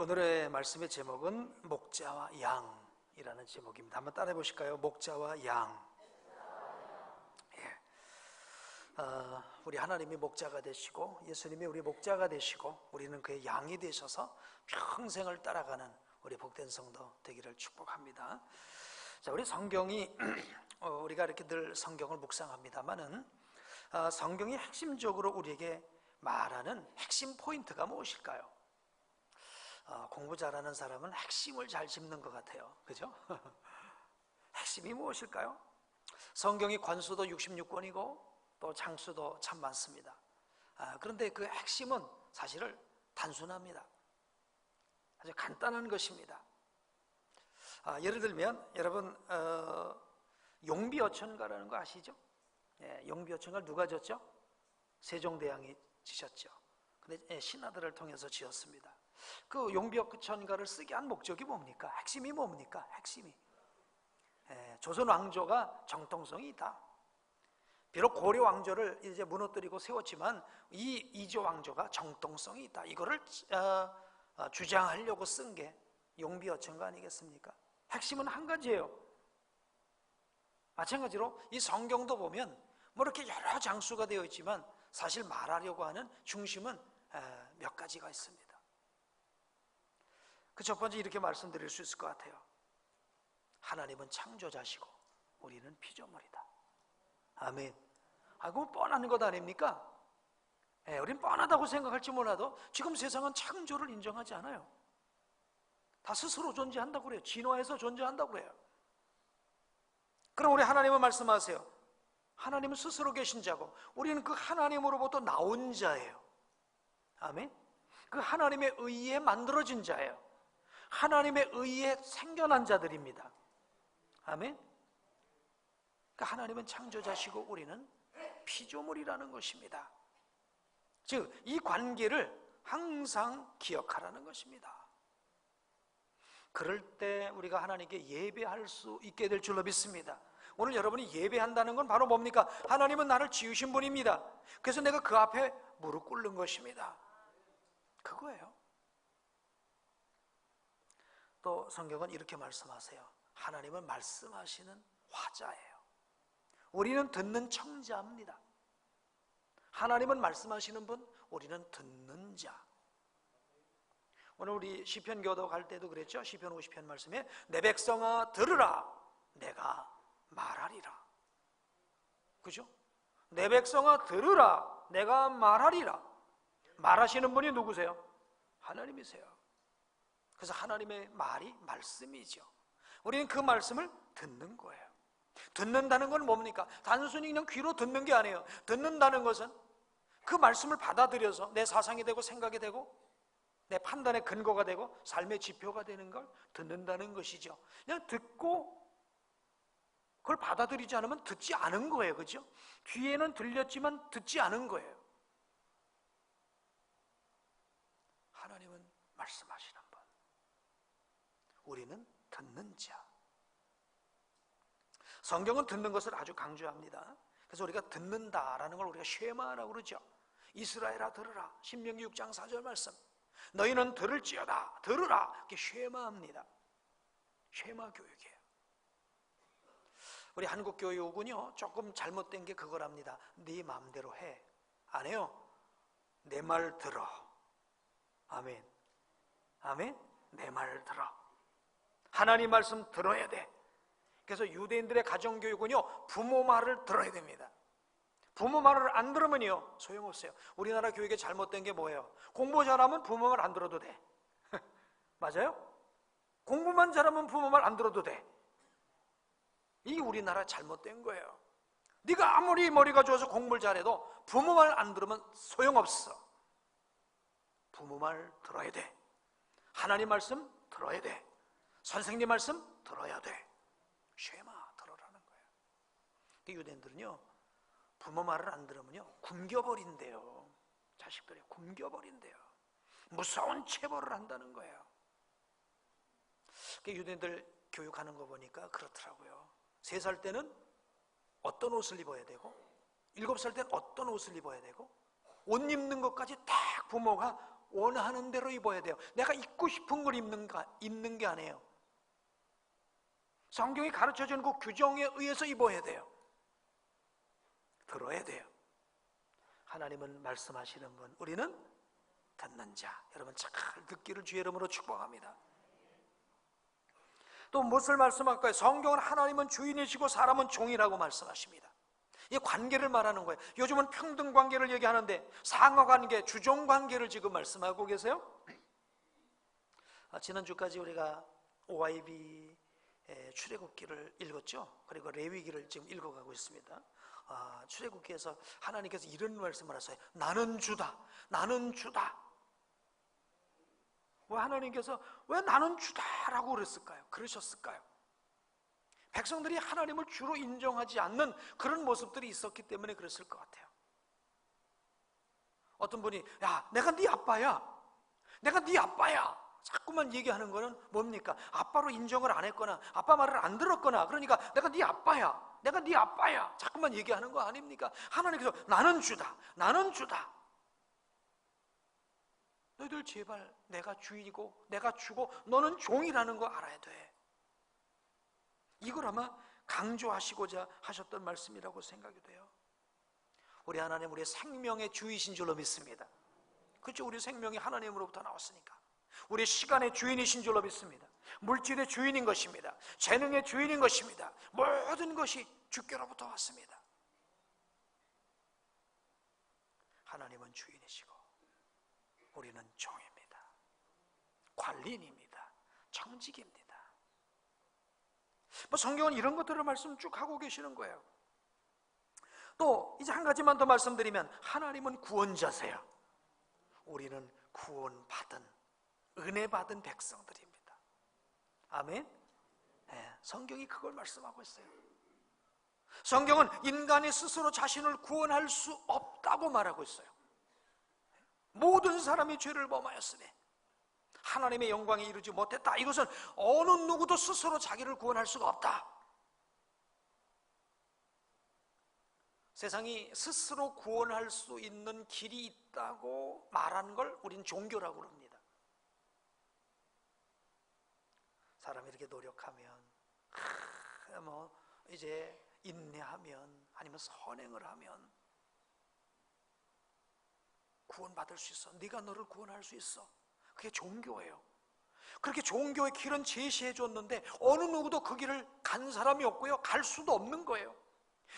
오늘의 말씀의 제목은 목자와 양이라는 제목입니다. 한번 따라해 보실까요? 목자와 양. 예. 어, 우리 하나님이 목자가 되시고 예수님이 우리 목자가 되시고 우리는 그의 양이 되셔서 평생을 따라가는 우리 복된 성도 되기를 축복합니다. 자, 우리 성경이 어, 우리가 이렇게 늘 성경을 묵상합니다만은 어, 성경이 핵심적으로 우리에게 말하는 핵심 포인트가 무엇일까요? 어, 공부 잘하는 사람은 핵심을 잘 짚는 것 같아요. 그죠? 핵심이 무엇일까요? 성경이 관수도 66권이고 또 장수도 참 많습니다. 아, 그런데 그 핵심은 사실을 단순합니다. 아주 간단한 것입니다. 아, 예를 들면 여러분 어, 용비어천가라는 거 아시죠? 예, 용비어천가 누가 졌죠? 세종대왕이 지셨죠. 근데 예, 신하들을 통해서 지었습니다. 그 용비어천가를 쓰게 한 목적이 뭡니까? 핵심이 뭡니까? 핵심이 예, 조선 왕조가 정통성이 있다. 비록 고려 왕조를 이제 무너뜨리고 세웠지만 이 이조 왕조가 정통성이 있다. 이거를 어, 어, 주장하려고 쓴 게 용비어천가 아니겠습니까? 핵심은 한 가지예요. 마찬가지로 이 성경도 보면 뭐 이렇게 여러 장수가 되어 있지만 사실 말하려고 하는 중심은 몇 가지가 있습니다. 그 첫 번째 이렇게 말씀드릴 수 있을 것 같아요. 하나님은 창조자시고 우리는 피조물이다. 아멘. 아이고 뻔한 것 아닙니까? 예, 우린 뻔하다고 생각할지 몰라도 지금 세상은 창조를 인정하지 않아요. 다 스스로 존재한다고 그래요. 진화해서 존재한다고 그래요. 그럼 우리 하나님은 말씀하세요. 하나님은 스스로 계신 자고 우리는 그 하나님으로부터 나온 자예요. 아멘. 그 하나님의 의에 만들어진 자예요. 하나님의 의에 생겨난 자들입니다. 아멘. 그러니까 하나님은 창조자시고 우리는 피조물이라는 것입니다. 즉, 이 관계를 항상 기억하라는 것입니다. 그럴 때 우리가 하나님께 예배할 수 있게 될 줄로 믿습니다. 오늘 여러분이 예배한다는 건 바로 뭡니까? 하나님은 나를 지으신 분입니다. 그래서 내가 그 앞에 무릎 꿇는 것입니다. 그거예요. 또 성경은 이렇게 말씀하세요. 하나님은 말씀하시는 화자예요. 우리는 듣는 청자입니다. 하나님은 말씀하시는 분, 우리는 듣는 자. 오늘 우리 시편 교도 갈 때도 그랬죠. 시편 50편 말씀에 내 백성아 들으라 내가 말하리라. 그죠? 내 백성아 들으라 내가 말하리라. 말하시는 분이 누구세요? 하나님이세요. 그래서 하나님의 말이 말씀이죠. 우리는 그 말씀을 듣는 거예요. 듣는다는 건 뭡니까? 단순히 그냥 귀로 듣는 게 아니에요. 듣는다는 것은 그 말씀을 받아들여서 내 사상이 되고 생각이 되고 내 판단의 근거가 되고 삶의 지표가 되는 걸 듣는다는 것이죠. 그냥 듣고 그걸 받아들이지 않으면 듣지 않은 거예요. 그죠? 귀에는 들렸지만 듣지 않은 거예요. 하나님은 말씀하시는 우리는 듣는 자. 성경은 듣는 것을 아주 강조합니다. 그래서 우리가 듣는다라는 걸 우리가 쉐마라고 그러죠. 이스라엘아 들으라. 신명기 6장 4절 말씀. 너희는 들을지어다. 들으라. 이렇게 쉐마합니다. 쉐마 교육이에요. 우리 한국 교육은요 조금 잘못된 게 그거랍니다. 네 마음대로 해. 안 해요. 내 말 들어. 아멘. 아멘. 내 말 들어. 하나님 말씀 들어야 돼. 그래서 유대인들의 가정교육은요, 부모 말을 들어야 됩니다. 부모 말을 안 들으면요, 소용없어요. 우리나라 교육에 잘못된 게 뭐예요? 공부 잘하면 부모 말 안 들어도 돼. 맞아요? 공부만 잘하면 부모 말 안 들어도 돼. 이게 우리나라 잘못된 거예요. 네가 아무리 머리가 좋아서 공부를 잘해도 부모 말 안 들으면 소용없어. 부모 말 들어야 돼. 하나님 말씀 들어야 돼. 선생님 말씀 들어야 돼. 쉐마 들어라는 거예요. 그 유대인들은요, 부모 말을 안 들으면요, 굶겨버린대요. 자식들이 굶겨버린대요. 무서운 체벌을 한다는 거예요. 그 유대인들 교육하는 거 보니까 그렇더라고요. 세 살 때는 어떤 옷을 입어야 되고, 일곱 살 때는 어떤 옷을 입어야 되고, 옷 입는 것까지 딱 부모가 원하는 대로 입어야 돼요. 내가 입고 싶은 걸 입는, 입는 게 아니에요. 성경이 가르쳐 주는 그 규정에 의해서 입어야 돼요. 들어야 돼요. 하나님은 말씀하시는 분, 우리는 듣는 자. 여러분 잘 듣기를 주의 이름으로 축복합니다. 또 무엇을 말씀할까요? 성경은 하나님은 주인이시고 사람은 종이라고 말씀하십니다. 이 관계를 말하는 거예요. 요즘은 평등 관계를 얘기하는데 상하 관계, 주종 관계를 지금 말씀하고 계세요? 아, 지난주까지 우리가 OIB 출애굽기를 읽었죠. 그리고 레위기를 지금 읽어가고 있습니다. 아, 출애굽기에서 하나님께서 이런 말씀을 하세요. 나는 주다. 나는 주다. 왜 하나님께서 왜 나는 주다라고 그랬을까요? 그러셨을까요? 백성들이 하나님을 주로 인정하지 않는 그런 모습들이 있었기 때문에 그랬을 것 같아요. 어떤 분이 야 내가 네 아빠야 내가 네 아빠야 자꾸만 얘기하는 거는 뭡니까? 아빠로 인정을 안 했거나 아빠 말을 안 들었거나 그러니까 내가 네 아빠야 내가 네 아빠야 자꾸만 얘기하는 거 아닙니까? 하나님께서 나는 주다 나는 주다 너희들 제발 내가 주인이고 내가 주고 너는 종이라는 거 알아야 돼 이걸 아마 강조하시고자 하셨던 말씀이라고 생각이 돼요. 우리 하나님 우리의 생명의 주이신 줄로 믿습니다. 그렇죠? 우리 생명이 하나님으로부터 나왔으니까. 우리 시간의 주인이신 줄로 믿습니다. 물질의 주인인 것입니다. 재능의 주인인 것입니다. 모든 것이 주께로부터 왔습니다. 하나님은 주인이시고 우리는 종입니다. 관리인입니다. 정직입니다. 뭐 성경은 이런 것들을 말씀 쭉 하고 계시는 거예요. 또 이제 한 가지만 더 말씀드리면 하나님은 구원자세요. 우리는 구원받은 은혜 받은 백성들입니다. 아멘. 네, 성경이 그걸 말씀하고 있어요. 성경은 인간이 스스로 자신을 구원할 수 없다고 말하고 있어요. 모든 사람이 죄를 범하였으니 하나님의 영광에 이르지 못했다. 이것은 어느 누구도 스스로 자기를 구원할 수가 없다. 세상이 스스로 구원할 수 있는 길이 있다고 말하는 걸 우린 종교라고 합니다. 사람이 이렇게 노력하면, 뭐, 이제 인내하면, 아니면 선행을 하면, 구원받을 수 있어. 네가 너를 구원할 수 있어. 그게 종교예요. 그렇게 종교의 길은 제시해 줬는데 어느 누구도 그 길을 간 사람이 없고요. 갈 수도 없는 거예요.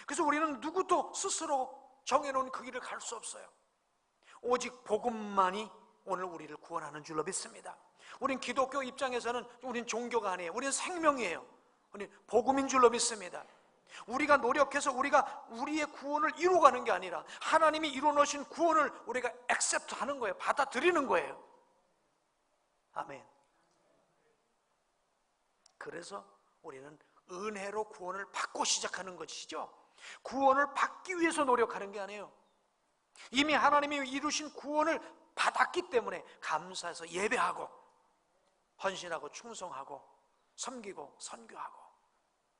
그래서 우리는 누구도 스스로 정해 놓은 그 길을 갈 수 없어요. 오직 복음만이 오늘 우리를 구원하는 줄로 믿습니다. 우린 기독교 입장에서는 우린 종교가 아니에요. 우리는 생명이에요. 우리 복음인 줄로 믿습니다. 우리가 노력해서 우리가 우리의 구원을 이루어가는 게 아니라 하나님이 이루어 놓으신 구원을 우리가 액셉트 하는 거예요. 받아들이는 거예요. 아멘. 그래서 우리는 은혜로 구원을 받고 시작하는 것이죠. 구원을 받기 위해서 노력하는 게 아니에요. 이미 하나님이 이루신 구원을 받았기 때문에 감사해서 예배하고 헌신하고 충성하고 섬기고 선교하고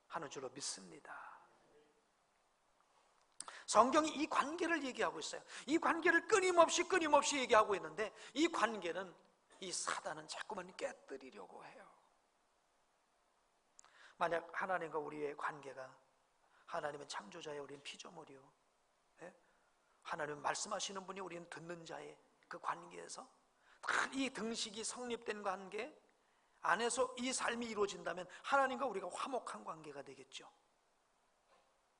하는 줄로 믿습니다. 성경이 이 관계를 얘기하고 있어요. 이 관계를 끊임없이 끊임없이 얘기하고 있는데 이 관계는 이 사단은 자꾸만 깨뜨리려고 해요. 만약 하나님과 우리의 관계가 하나님은 창조자의 우리는 피조물이요. 예? 하나님 말씀하시는 분이 우리는 듣는 자의 그 관계에서 이 등식이 성립된 관계 안에서 이 삶이 이루어진다면 하나님과 우리가 화목한 관계가 되겠죠.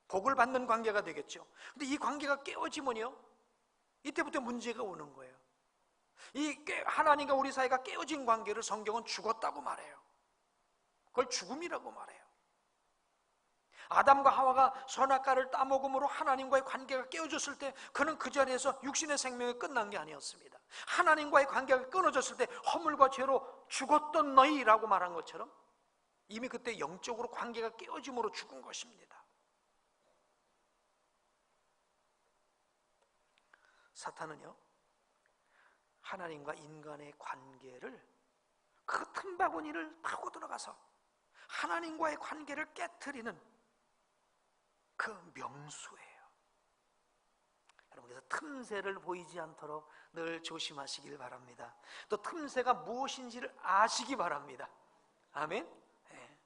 복을 받는 관계가 되겠죠. 근데 이 관계가 깨어지면요. 이때부터 문제가 오는 거예요. 이 하나님과 우리 사이가 깨어진 관계를 성경은 죽었다고 말해요. 그걸 죽음이라고 말해요. 아담과 하와가 선악과를 따먹음으로 하나님과의 관계가 깨어졌을 때 그는 그 자리에서 육신의 생명이 끝난 게 아니었습니다. 하나님과의 관계가 끊어졌을 때 허물과 죄로 죽었던 너희라고 말한 것처럼 이미 그때 영적으로 관계가 깨어짐으로 죽은 것입니다. 사탄은요, 하나님과 인간의 관계를 그 틈바구니를 파고 들어가서 하나님과의 관계를 깨뜨리는 그 명수예요. 여러분 그래서 틈새를 보이지 않도록 늘 조심하시길 바랍니다. 또 틈새가 무엇인지를 아시기 바랍니다. 아멘. 네.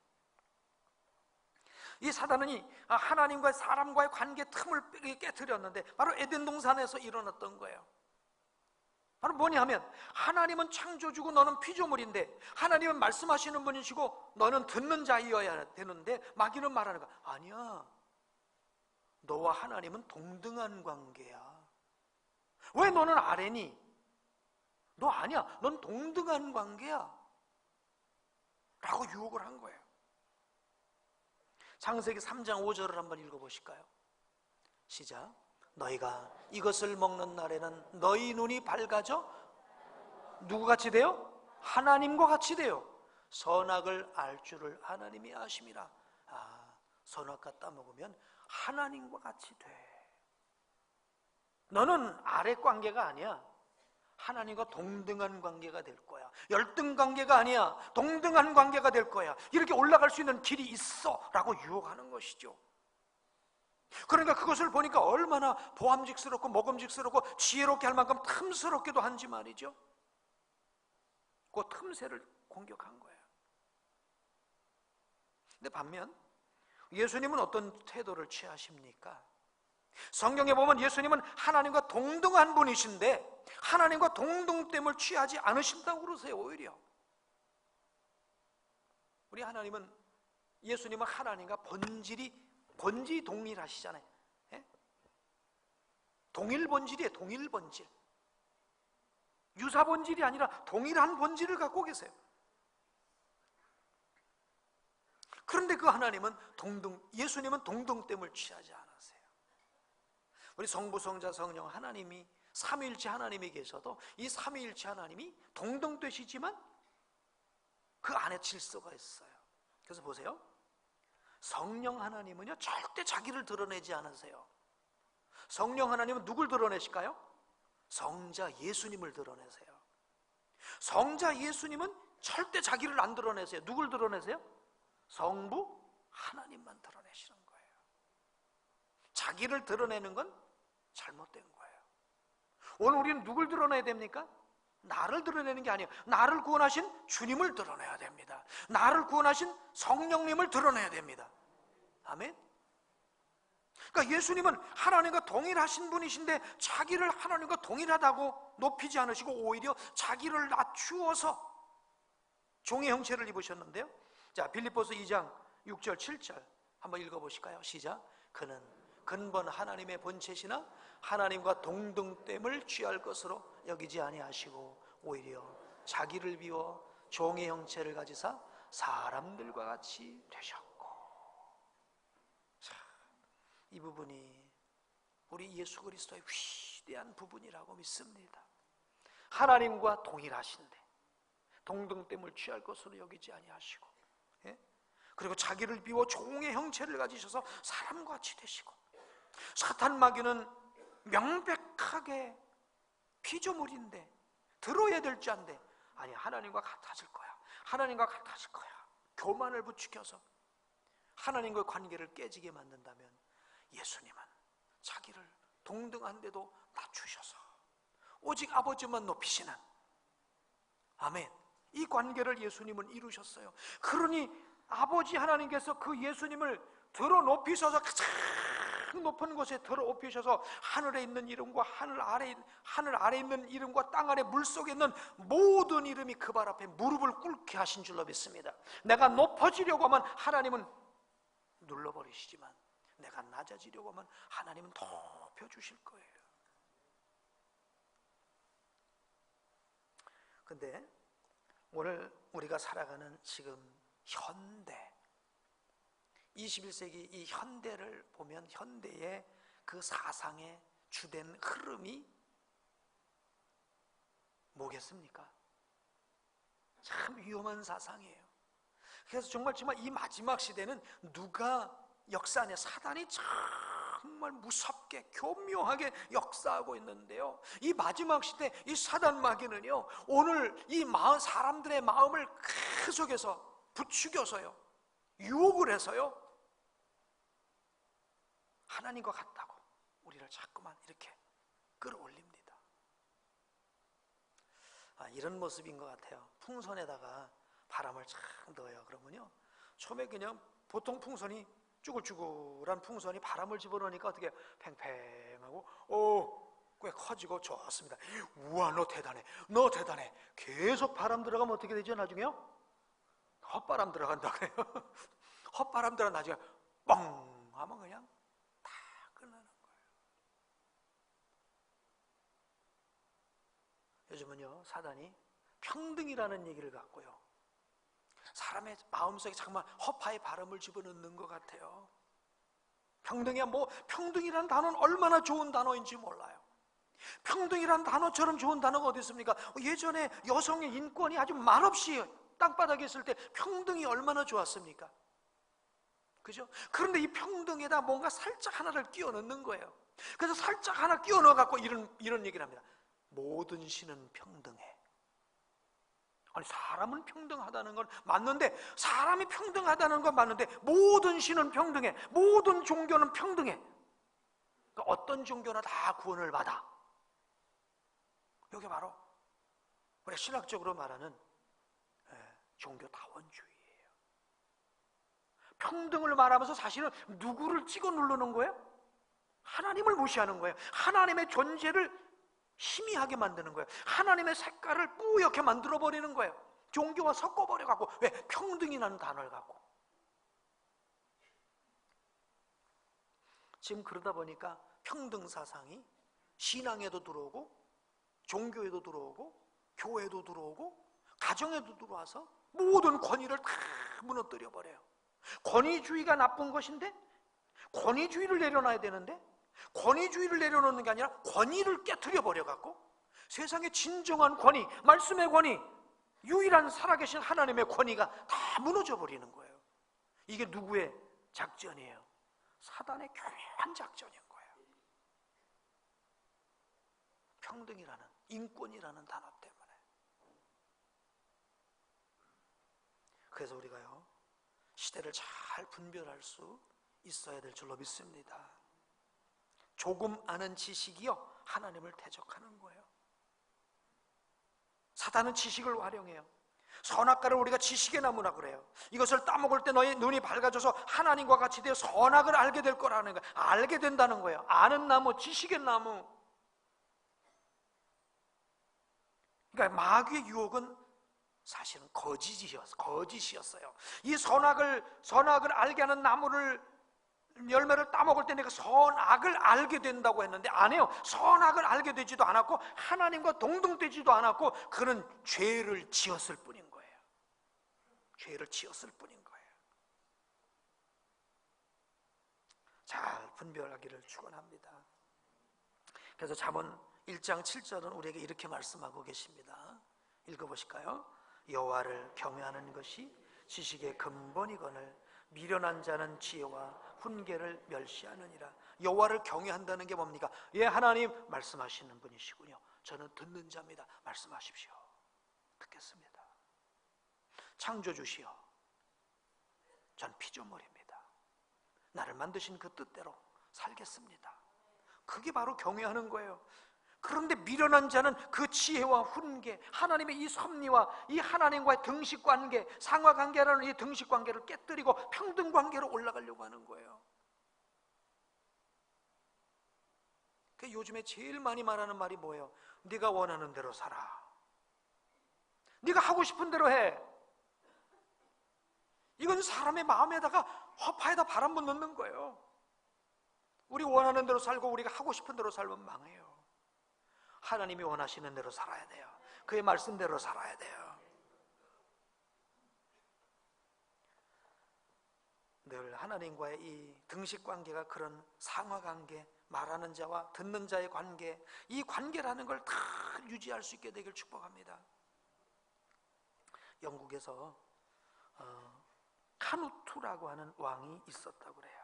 이 사단은 하나님과 사람과의 관계 틈을 깨뜨렸는데 바로 에덴 동산에서 일어났던 거예요. 바로 뭐냐 하면 하나님은 창조주고 너는 피조물인데 하나님은 말씀하시는 분이시고 너는 듣는 자이어야 되는데 마귀는 말하는 거 아니야. 너와 하나님은 동등한 관계야. 왜 너는 아래니? 너 아니야. 넌 동등한 관계야. 라고 유혹을 한 거예요. 창세기 3장 5절을 한번 읽어보실까요? 시작. 너희가 이것을 먹는 날에는 너희 눈이 밝아져 누구 같이 돼요? 하나님과 같이 돼요. 선악을 알 줄을 하나님이 아심이라. 아, 선악과 따먹으면 하나님과 같이 돼. 너는 아래 관계가 아니야. 하나님과 동등한 관계가 될 거야. 열등 관계가 아니야. 동등한 관계가 될 거야. 이렇게 올라갈 수 있는 길이 있어. 라고 유혹하는 것이죠. 그러니까 그것을 보니까 얼마나 보암직스럽고 먹음직스럽고 지혜롭게 할 만큼 틈스럽게도 한지 말이죠. 그 틈새를 공격한 거예요. 근데 반면 예수님은 어떤 태도를 취하십니까? 성경에 보면 예수님은 하나님과 동등한 분이신데 하나님과 동등됨을 취하지 않으신다고 그러세요 오히려 우리 하나님은 예수님은 하나님과 본질이 본질이 동일하시잖아요. 예? 동일 본질이에요. 동일 본질. 유사 본질이 아니라 동일한 본질을 갖고 계세요. 그런데 그 하나님은 동등, 예수님은 동등됨을 취하지 않으세요. 우리 성부, 성자, 성령 하나님이 삼위일체 하나님이 계셔도 이 삼위일체 하나님이 동등되시지만 그 안에 질서가 있어요. 그래서 보세요. 성령 하나님은요 절대 자기를 드러내지 않으세요. 성령 하나님은 누굴 드러내실까요? 성자 예수님을 드러내세요. 성자 예수님은 절대 자기를 안 드러내세요. 누굴 드러내세요? 성부 하나님만 드러내시는 거예요. 자기를 드러내는 건 잘못된 거예요. 오늘 우리는 누굴 드러내야 됩니까? 나를 드러내는 게 아니에요. 나를 구원하신 주님을 드러내야 됩니다. 나를 구원하신 성령님을 드러내야 됩니다. 아멘? 그러니까 예수님은 하나님과 동일하신 분이신데 자기를 하나님과 동일하다고 높이지 않으시고 오히려 자기를 낮추어서 종의 형체를 입으셨는데요. 자, 빌립보서 2장 6절 7절 한번 읽어 보실까요? 시작. 그는 근본 하나님의 본체시나 하나님과 동등됨을 취할 것으로 여기지 아니하시고 오히려 자기를 비워 종의 형체를 가지사 사람들과 같이 되셨고 자, 이 부분이 우리 예수 그리스도의 위대한 부분이라고 믿습니다. 하나님과 동일하신데 동등됨을 취할 것으로 여기지 아니하시고 예? 그리고 자기를 비워 종의 형체를 가지셔서 사람과 같이 되시고 사탄 마귀는 명백하게 피조물인데 들어야 될 자인데 아니 하나님과 같아질 거야. 하나님과 같아질 거야. 교만을 부추겨서 하나님과의 관계를 깨지게 만든다면 예수님은 자기를 동등한데도 낮추셔서 오직 아버지만 높이시는 아멘. 이 관계를 예수님은 이루셨어요. 그러니 아버지 하나님께서 그 예수님을 들어 높이셔서 가장 높은 곳에 들어 높이셔서 하늘에 있는 이름과 하늘 아래 하늘 아래 있는 이름과 땅 아래 물 속에 있는 모든 이름이 그 발 앞에 무릎을 꿇게 하신 줄로 믿습니다. 내가 높아지려고 하면 하나님은 눌러버리시지만 내가 낮아지려고 하면 하나님은 높여 주실 거예요. 근데 오늘 우리가 살아가는 지금 현대 21세기 이 현대를 보면 현대의 그 사상의 주된 흐름이 뭐겠습니까? 참 위험한 사상이에요. 그래서 정말 정말 이 마지막 시대는 누가 역사 안에 사단이 정말 무섭게 교묘하게 역사하고 있는데요. 이 마지막 시대 이 사단 마귀는요. 오늘 이 마음 사람들의 마음을 그 속에서 부추겨서요. 유혹을 해서요. 하나님과 같다고 우리를 자꾸만 이렇게 끌어올립니다. 아, 이런 모습인 것 같아요. 풍선에다가 바람을 착 넣어요. 그러면요. 처음에 그냥 보통 풍선이 쭈글쭈글한 풍선이 바람을 집어넣으니까 어떻게 팽팽하고 어, 오꽤 커지고 좋습니다. 우와 너 대단해, 너 대단해. 계속 바람 들어가면 어떻게 되죠 나중에요? 헛바람 들어간다 그래요. 헛바람 들어 나중에 뻥 하면 그냥 다 끝나는 거예요. 요즘은요, 사단이 평등이라는 얘기를 갖고요. 사람의 마음속에 정말 허파의 바람을 집어넣는 것 같아요. 평등이야 뭐 평등이라는 단어는 얼마나 좋은 단어인지 몰라요. 평등이라는 단어처럼 좋은 단어가 어디 있습니까? 예전에 여성의 인권이 아주 말없이 땅바닥에 있을 때 평등이 얼마나 좋았습니까? 그죠? 그런데 이 평등에다 뭔가 살짝 하나를 끼워 넣는 거예요. 그래서 살짝 하나 끼워 넣어 갖고 이런 이런 얘기를 합니다. 모든 신은 평등해. 아니 사람은 평등하다는 건 맞는데 사람이 평등하다는 건 맞는데 모든 신은 평등해. 모든 종교는 평등해. 그러니까 어떤 종교나 다 구원을 받아. 여기 바로 우리 신학적으로 말하는 예, 종교 다원주의예요. 평등을 말하면서 사실은 누구를 찍어 누르는 거예요? 하나님을 무시하는 거예요. 하나님의 존재를 희미하게 만드는 거예요. 하나님의 색깔을 뿌옇게 만들어 버리는 거예요. 종교와 섞어 버려 갖고 왜 평등이라는 단어를 갖고 지금 그러다 보니까 평등 사상이 신앙에도 들어오고 종교에도 들어오고 교회도 들어오고 가정에도 들어와서 모든 권위를 다 무너뜨려 버려요. 권위주의가 나쁜 것인데 권위주의를 내려놔야 되는데 권위주의를 내려놓는 게 아니라 권위를 깨뜨려 버려 갖고 세상의 진정한 권위, 말씀의 권위, 유일한 살아계신 하나님의 권위가 다 무너져 버리는 거예요. 이게 누구의 작전이에요? 사단의 교묘한 작전인 거예요. 평등이라는 인권이라는 단어 때문에. 그래서 우리가요 시대를 잘 분별할 수 있어야 될 줄로 믿습니다. 조금 아는 지식이요 하나님을 대적하는 거예요. 사단은 지식을 활용해요. 선악과를 우리가 지식의 나무라 그래요. 이것을 따먹을 때 너희 눈이 밝아져서 하나님과 같이 되어 선악을 알게 될 거라는 거예요. 알게 된다는 거예요. 아는 나무, 지식의 나무. 그러니까 마귀의 유혹은 사실은 거짓이었어요. 거짓이었어요. 이 선악을 선악을 알게 하는 나무를 열매를 따먹을 때 내가 선악을 알게 된다고 했는데 안 해요. 선악을 알게 되지도 않았고 하나님과 동등되지도 않았고 그는 죄를 지었을 뿐인 거예요. 죄를 지었을 뿐인 거예요. 잘 분별하기를 축원합니다. 그래서 잠언 1장 7절은 우리에게 이렇게 말씀하고 계십니다. 읽어보실까요? 여호와를 경외하는 것이 지식의 근본이거늘 미련한 자는 지혜와 훈계를 멸시하느니라. 여호와를 경외한다는 게 뭡니까? 예, 하나님 말씀하시는 분이시군요. 저는 듣는 자입니다. 말씀하십시오. 듣겠습니다. 창조주시여. 전 피조물입니다. 나를 만드신 그 뜻대로 살겠습니다. 그게 바로 경외하는 거예요. 그런데 미련한 자는 그 지혜와 훈계, 하나님의 이 섭리와 이 하나님과의 등식 관계, 상하 관계라는 이 등식 관계를 깨뜨리고 평등 관계로 올라가려고 하는 거예요. 그 요즘에 제일 많이 말하는 말이 뭐예요? 네가 원하는 대로 살아. 네가 하고 싶은 대로 해. 이건 사람의 마음에다가 허파에다 바람 못 넣는 거예요. 우리 원하는 대로 살고 우리가 하고 싶은 대로 살면 망해요. 하나님이 원하시는 대로 살아야 돼요. 그의 말씀대로 살아야 돼요. 늘 하나님과의 이 등식 관계가 그런 상하 관계, 말하는 자와 듣는 자의 관계, 이 관계라는 걸 다 유지할 수 있게 되길 축복합니다. 영국에서 어, 카누투라고 하는 왕이 있었다고 그래요.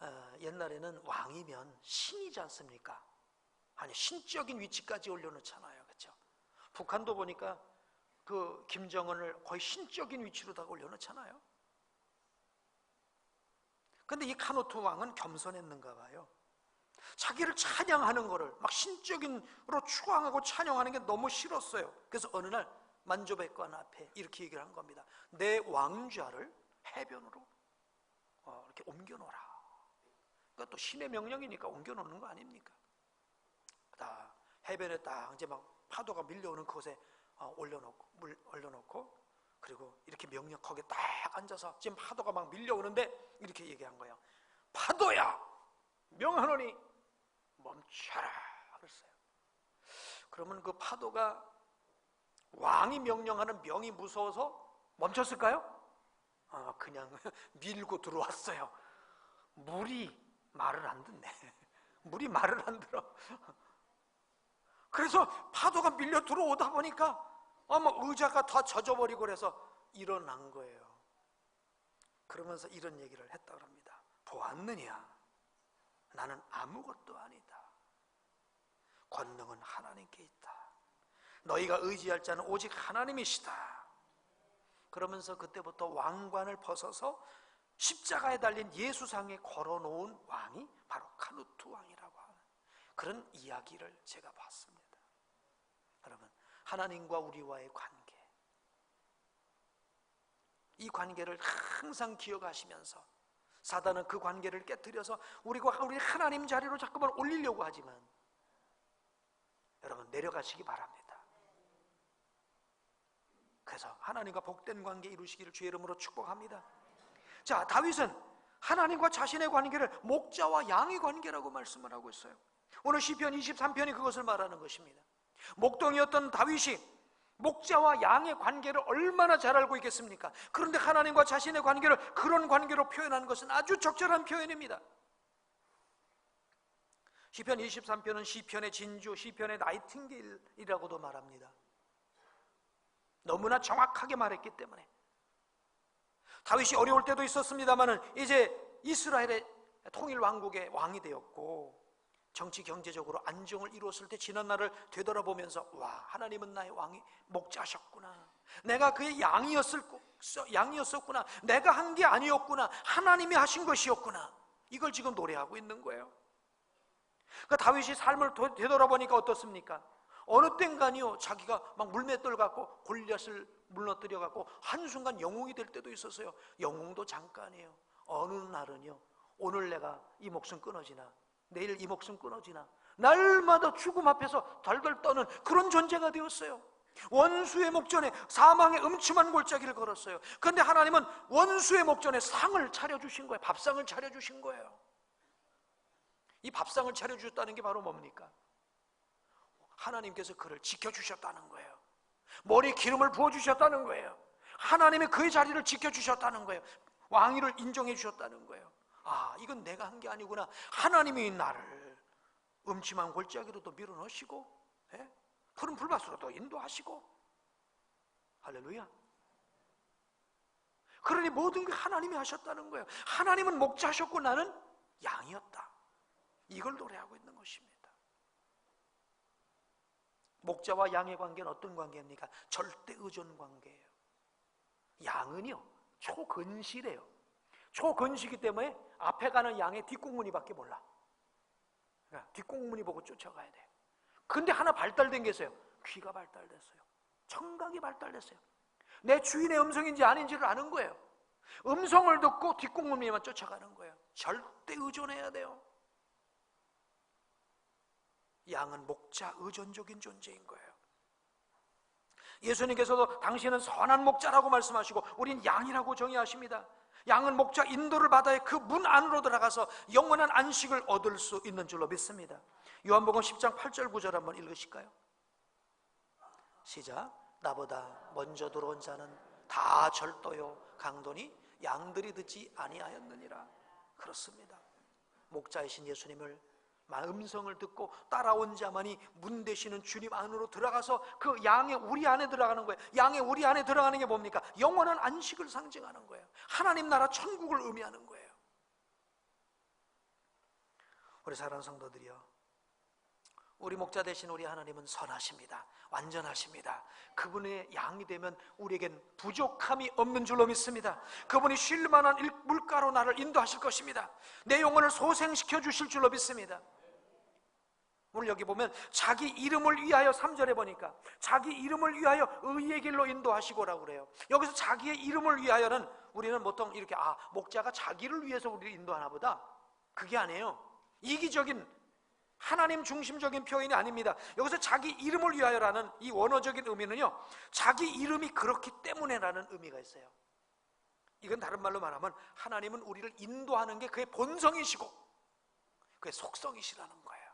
어, 옛날에는 왕이면 신이지 않습니까? 아니 신적인 위치까지 올려놓잖아요, 그렇죠? 북한도 보니까 그 김정은을 거의 신적인 위치로 다 올려놓잖아요. 근데 이 카노트 왕은 겸손했는가 봐요. 자기를 찬양하는 거를 막 신적인으로 추앙하고 찬양하는 게 너무 싫었어요. 그래서 어느 날 만조백관 앞에 이렇게 얘기를 한 겁니다. 내 왕좌를 해변으로 어, 이렇게 옮겨놓라. 그러니까 또 신의 명령이니까 옮겨놓는 거 아닙니까? 다 해변에 딱 이제 막 파도가 밀려오는 그곳에 어, 올려놓고 물 올려놓고 그리고 이렇게 거기에 딱 앉아서 지금 파도가 막 밀려오는데 이렇게 얘기한 거예요. 파도야 명하노니 멈춰라 그랬어요. 그러면 그 파도가 왕이 명령하는 명이 무서워서 멈췄을까요? 아, 그냥 밀고 들어왔어요. 물이 말을 안 듣네. 물이 말을 안 들어. 그래서 파도가 밀려 들어오다 보니까 아마 의자가 다 젖어버리고 그래서 일어난 거예요. 그러면서 이런 얘기를 했다 그럽니다. 보았느냐? 나는 아무것도 아니다. 권능은 하나님께 있다. 너희가 의지할 자는 오직 하나님이시다. 그러면서 그때부터 왕관을 벗어서 십자가에 달린 예수상에 걸어놓은 왕이 바로 카누트 왕이라고 하는 그런 이야기를 제가 봤습니다. 하나님과 우리와의 관계. 이 관계를 항상 기억하시면서 사단은 그 관계를 깨뜨려서 우리가 우리 하나님 자리로 자꾸만 올리려고 하지만 여러분 내려가시기 바랍니다. 그래서 하나님과 복된 관계 이루시기를 주의 이름으로 축복합니다. 자, 다윗은 하나님과 자신의 관계를 목자와 양의 관계라고 말씀을 하고 있어요. 오늘 시편 23편이 그것을 말하는 것입니다. 목동이었던 다윗이 목자와 양의 관계를 얼마나 잘 알고 있겠습니까? 그런데 하나님과 자신의 관계를 그런 관계로 표현하는 것은 아주 적절한 표현입니다. 시편 23편은 시편의 진주, 시편의 나이팅게일이라고도 말합니다. 너무나 정확하게 말했기 때문에 다윗이 어려울 때도 있었습니다만은 이제 이스라엘의 통일 왕국의 왕이 되었고 정치 경제적으로 안정을 이루었을 때 지난 날을 되돌아보면서 와 하나님은 나의 왕이 목자셨구나. 내가 그의 양이었을 양이었었구나. 내가 한 게 아니었구나. 하나님이 하신 것이었구나. 이걸 지금 노래하고 있는 거예요. 그 다윗이 삶을 되돌아보니까 어떻습니까? 어느 땐가니요 자기가 막 물맷돌 갖고 골리앗을 물러뜨려 갖고 한 순간 영웅이 될 때도 있었어요. 영웅도 잠깐이에요. 어느 날은요 오늘 내가 이 목숨 끊어지나 내일 이 목숨 끊어지나 날마다 죽음 앞에서 덜덜 떠는 그런 존재가 되었어요 원수의 목전에 사망의 음침한 골짜기를 걸었어요 그런데 하나님은 원수의 목전에 상을 차려주신 거예요 밥상을 차려주신 거예요 이 밥상을 차려주셨다는 게 바로 뭡니까? 하나님께서 그를 지켜주셨다는 거예요. 머리 기름을 부어주셨다는 거예요. 하나님의 그의 자리를 지켜주셨다는 거예요. 왕위를 인정해 주셨다는 거예요. 아, 이건 내가 한 게 아니구나. 하나님이 나를 음침한 골짜기로도 밀어넣으시고, 예? 푸른 풀밭으로도 인도하시고, 할렐루야. 그러니 모든 게 하나님이 하셨다는 거예요. 하나님은 목자셨고 나는 양이었다. 이걸 노래하고 있는 것입니다. 목자와 양의 관계는 어떤 관계입니까? 절대 의존 관계예요. 양은요, 초근실해요. 초근시기 때문에 앞에 가는 양의 뒷공무니밖에 몰라. 그러니까 뒷공무니 보고 쫓아가야 돼요. 근데 하나 발달된 게 있어요. 귀가 발달됐어요. 청각이 발달됐어요. 내 주인의 음성인지 아닌지를 아는 거예요. 음성을 듣고 뒷공무니만 쫓아가는 거예요. 절대 의존해야 돼요. 양은 목자 의존적인 존재인 거예요. 예수님께서도 당신은 선한 목자라고 말씀하시고 우린 양이라고 정의하십니다. 양은 목자 인도를 받아야 그 문 안으로 들어가서 영원한 안식을 얻을 수 있는 줄로 믿습니다. 요한복음 10장 8절 9절 한번 읽으실까요? 시작. 나보다 먼저 들어온 자는 다 절도요 강도니 양들이 듣지 아니하였느니라. 그렇습니다. 목자이신 예수님을 음성을 듣고 따라온 자만이 문 되시는 주님 안으로 들어가서 그 양의 우리 안에 들어가는 거예요. 양의 우리 안에 들어가는 게 뭡니까? 영원한 안식을 상징하는 거예요. 하나님 나라 천국을 의미하는 거예요. 우리 사랑하는 성도들이요. 우리 목자 대신 우리 하나님은 선하십니다. 완전하십니다. 그분의 양이 되면 우리에겐 부족함이 없는 줄로 믿습니다. 그분이 쉴 만한 물가로 나를 인도하실 것입니다. 내 영혼을 소생시켜 주실 줄로 믿습니다. 말씀을 여기 보면 자기 이름을 위하여 3절에 보니까 자기 이름을 위하여 의의 길로 인도하시고라고 그래요. 여기서 자기의 이름을 위하여는 우리는 보통 이렇게 아 목자가 자기를 위해서 우리를 인도하나 보다 그게 아니에요. 이기적인 하나님 중심적인 표현이 아닙니다. 여기서 자기 이름을 위하여라는 이 원어적인 의미는요. 자기 이름이 그렇기 때문에라는 의미가 있어요. 이건 다른 말로 말하면 하나님은 우리를 인도하는 게 그의 본성이시고 그게 속성이시라는 거예요.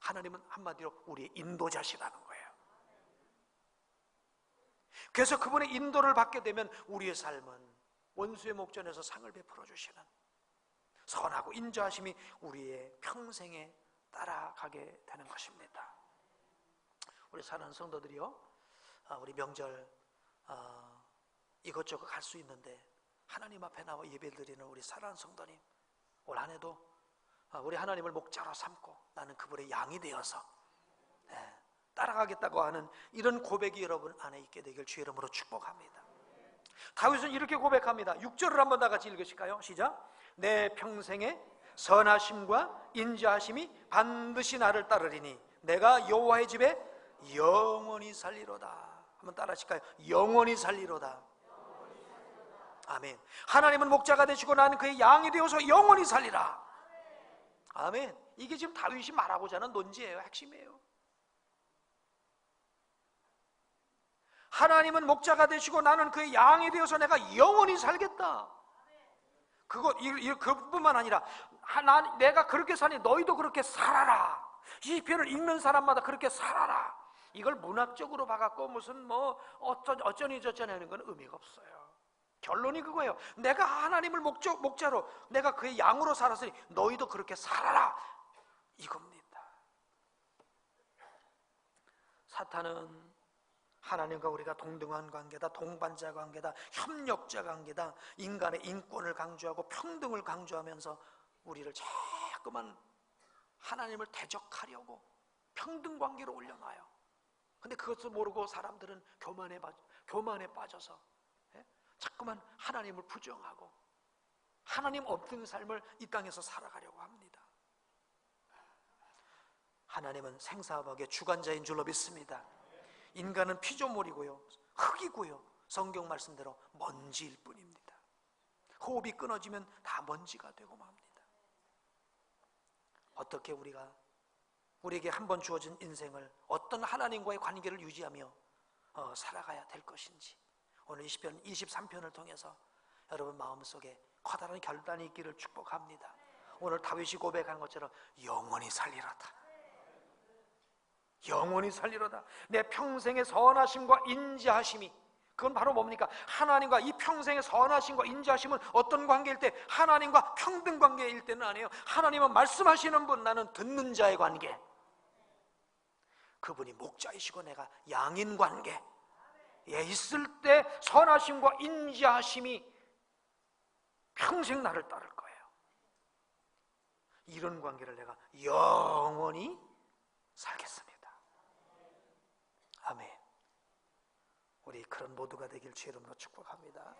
하나님은 한마디로 우리의 인도자시라는 거예요. 그래서 그분의 인도를 받게 되면 우리의 삶은 원수의 목전에서 상을 베풀어 주시는 선하고 인자하심이 우리의 평생에 따라가게 되는 것입니다. 우리 사는 성도들이요, 아, 우리 명절 아, 이것저것 갈 수 있는데 하나님 앞에 나와 예배드리는 우리 사랑하는 성도님 올 한해도 아, 우리 하나님을 목자로 삼고 나는 그분의 양이 되어서 예, 따라가겠다고 하는 이런 고백이 여러분 안에 있게 되길 주의 이름으로 축복합니다. 다윗은 이렇게 고백합니다. 6절을 한번 다 같이 읽으실까요? 시작. 내 평생에 선하심과 인자하심이 반드시 나를 따르리니 내가 여호와의 집에 영원히 살리로다. 한번 따라하실까요? 영원히 살리로다. 아멘. 하나님은 목자가 되시고 나는 그의 양이 되어서 영원히 살리라. 아멘. 이게 지금 다윗이 말하고자 하는 논지예요. 핵심이에요. 하나님은 목자가 되시고 나는 그의 양이 되어서 내가 영원히 살겠다. 이 그뿐만 아니라 하나 내가 그렇게 사니 너희도 그렇게 살아라. 시편을 읽는 사람마다 그렇게 살아라. 이걸 문학적으로 봐갖고 무슨 뭐 어쩌, 어쩌니 저쩌니 하는 건 의미가 없어요. 결론이 그거예요. 내가 하나님을 목자, 목자로 내가 그의 양으로 살았으니 너희도 그렇게 살아라. 이겁니다. 사탄은 하나님과 우리가 동등한 관계다, 동반자 관계다, 협력자 관계다, 인간의 인권을 강조하고 평등을 강조하면서 우리를 자꾸만 하나님을 대적하려고 평등 관계로 올려놔요. 근데 그것을 모르고 사람들은 교만에, 교만에 빠져서 자꾸만 하나님을 부정하고 하나님 없는 삶을 이 땅에서 살아가려고 합니다. 하나님은 생사박의 주관자인 줄로 믿습니다. 인간은 피조물이고요, 흙이고요, 성경 말씀대로 먼지일 뿐입니다. 호흡이 끊어지면 다 먼지가 되고 맙니다. 어떻게 우리가 우리에게 한 번 주어진 인생을 어떤 하나님과의 관계를 유지하며 어, 살아가야 될 것인지 오늘 20편, 23편을 통해서 여러분 마음속에 커다란 결단이 있기를 축복합니다. 오늘 다윗이 고백한 것처럼 영원히 살리로다. 영원히 살리로다. 내 평생의 선하심과 인자하심이 그건 바로 뭡니까? 하나님과 이 평생의 선하심과 인자하심은 어떤 관계일 때 하나님과 평등 관계일 때는 아니에요. 하나님은 말씀하시는 분 나는 듣는 자의 관계. 그분이 목자이시고 내가 양인 관계. 예, 있을 때 선하심과 인지하심이 평생 나를 따를 거예요. 이런 관계를 내가 영원히 살겠습니다. 아멘. 우리 그런 모두가 되길 주의 이름으로 축복합니다.